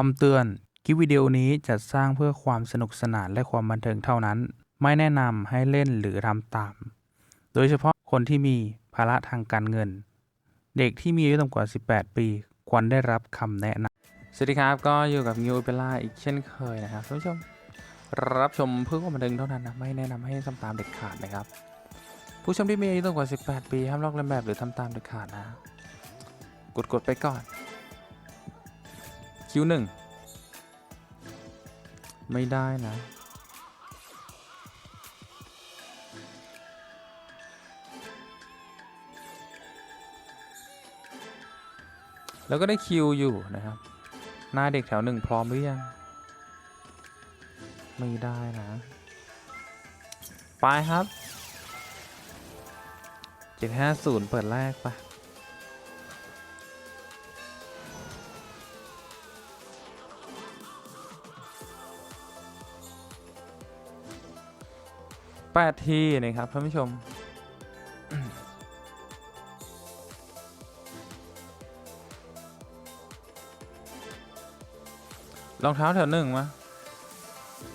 คำเตือน คลิปวิดีโอนี้จัดสร้างเพื่อความสนุกสนานและความบันเทิงเท่านั้น ไม่แนะนำให้เล่นหรือทำตาม โดยเฉพาะคนที่มีภาระทางการเงิน เด็กที่มีอายุต่ำกว่า 18 ปี ควรได้รับคำแนะนำสวัสดีครับ ก็อยู่กับนิวเปล่าอีกเช่นเคยนะครับท่านผู้ชม รับชมเพื่อความบันเทิงเท่านั้นนะ ไม่แนะนำให้ทำตามเด็ดขาดนะครับ ผู้ชมที่มีอายุต่ำกว่า 18 ปีห้ามลอกเลียนแบบหรือทำตามเด็ดขาดนะ กดกดไปก่อน คิวหนึ่งไม่ได้นะ แล้วก็ได้คิวอยู่นะครับ หน้าเด็กแถวหนึ่งพร้อมหรือยัง ไม่ได้นะ ไปครับ 750 เปิดแรกไป แปดทีนะครับท่านผู้ชม รองเท้าแถวหนึ่งมะ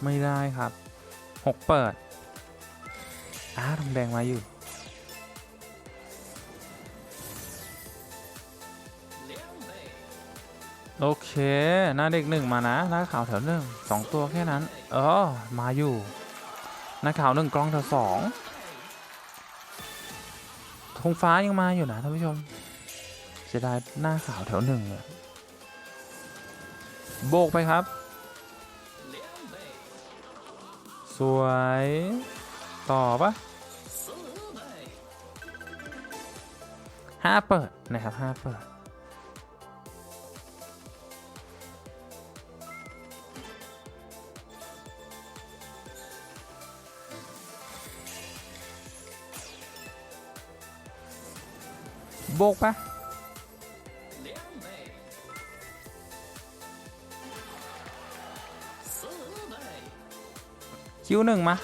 ไม่ได้ครับหกเปิด อ้าทองแดงมาอยู่โอเค หน้าเด็กหนึ่งมานะ หน้าขาวแถวหนึ่งสองตัวแค่นั้น เออ มาอยู่ หน้าขาวหนึ่งกล้องแถวสองธงฟ้ายังมาอยู่นะท่านผู้ชมเสียดายหน้าขาวแถวหนึ่งเลยโบกไปครับ สวย ต่อปะห้าเปิดนะครับห้าเปิด โบกปะคิวหนึ่งมา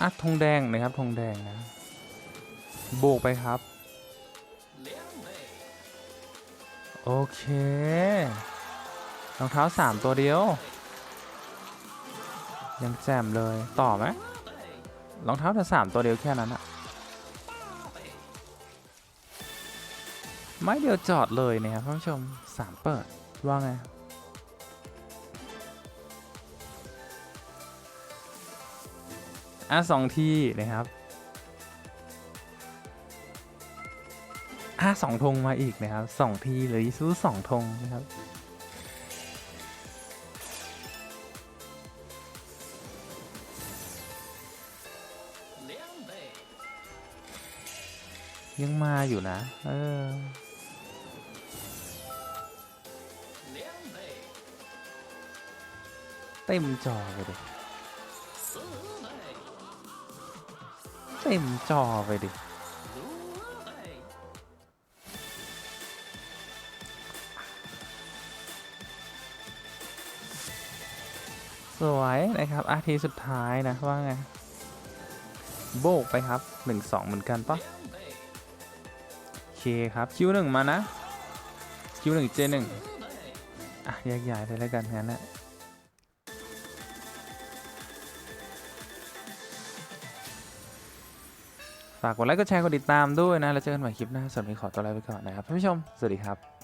อะธงแดงนะครับธงแดงนะ โบกไปครับ โอเครองเท้าสามตัวเดียว ยังแจ่มเลยต่อไหม รองเท้าแต่สามตัวเดียวแค่นั้นอะไม่เดียวจอดเลยนะครับท่านผู้ชมสามเปิด ว่าไงอะสองที่นะครับอะสองธงมาอีกนะครับสองทีเลยซื้อสองธงนะครับ ยังมาอยู่นะ เออ เต็มจอไปดิ เต็มจอไปดิ สวยนะครับอาทีสุดท้ายนะ ว่าไง โบกไปครับหนึ่งสองเหมือนกันปะ เคครับคิวหนึ่งมานะคิวหนึ่งเจหนึ่งอะแยกย้ายไปแล้วกันงั้นนะฝากกดไลค์กดแชร์กดติดตามด้วยนะ แล้วเจอกันใหม่คลิปหน้าสำหรับวันนี้ขอตัวลาไปก่อนนะครับท่านผู้ชม สวัสดีครับ